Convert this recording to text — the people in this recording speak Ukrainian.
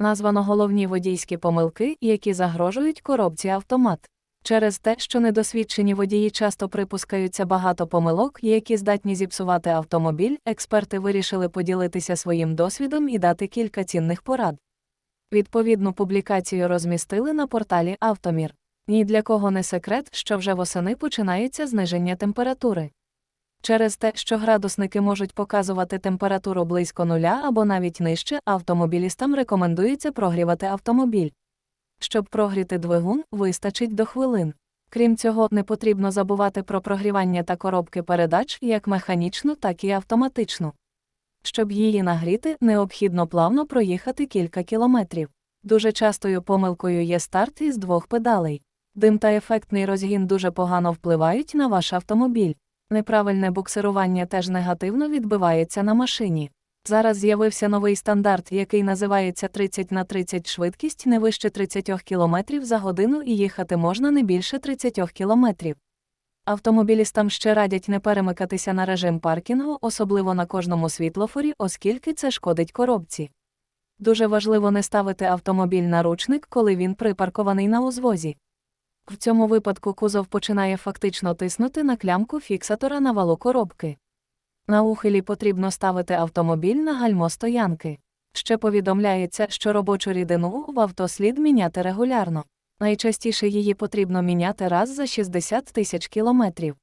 Названо головні водійські помилки, які загрожують коробці автомат. Через те, що недосвідчені водії часто припускаються багато помилок, які здатні зіпсувати автомобіль, експерти вирішили поділитися своїм досвідом і дати кілька цінних порад. Відповідну публікацію розмістили на порталі Автомір. Ні для кого не секрет, що вже восени починається зниження температури. Через те, що градусники можуть показувати температуру близько нуля або навіть нижче, автомобілістам рекомендується прогрівати автомобіль. Щоб прогріти двигун, вистачить до хвилин. Крім цього, не потрібно забувати про прогрівання та коробки передач як механічну, так і автоматичну. Щоб її нагріти, необхідно плавно проїхати кілька кілометрів. Дуже частою помилкою є старт із двох педалей. Дим та ефектний розгін дуже погано впливають на ваш автомобіль. Неправильне буксирування теж негативно відбивається на машині. Зараз з'явився новий стандарт, який називається 30 на 30 швидкість не вище 30 км за годину і їхати можна не більше 30 км. Автомобілістам ще радять не перемикатися на режим паркінгу, особливо на кожному світлофорі, оскільки це шкодить коробці. Дуже важливо не ставити автомобіль на ручник, коли він припаркований на узвозі. В цьому випадку кузов починає фактично тиснути на клямку фіксатора на валу коробки. На ухилі потрібно ставити автомобіль на гальмо стоянки. Ще повідомляється, що робочу рідину в авто слід міняти регулярно. Найчастіше її потрібно міняти раз за 60 тисяч кілометрів.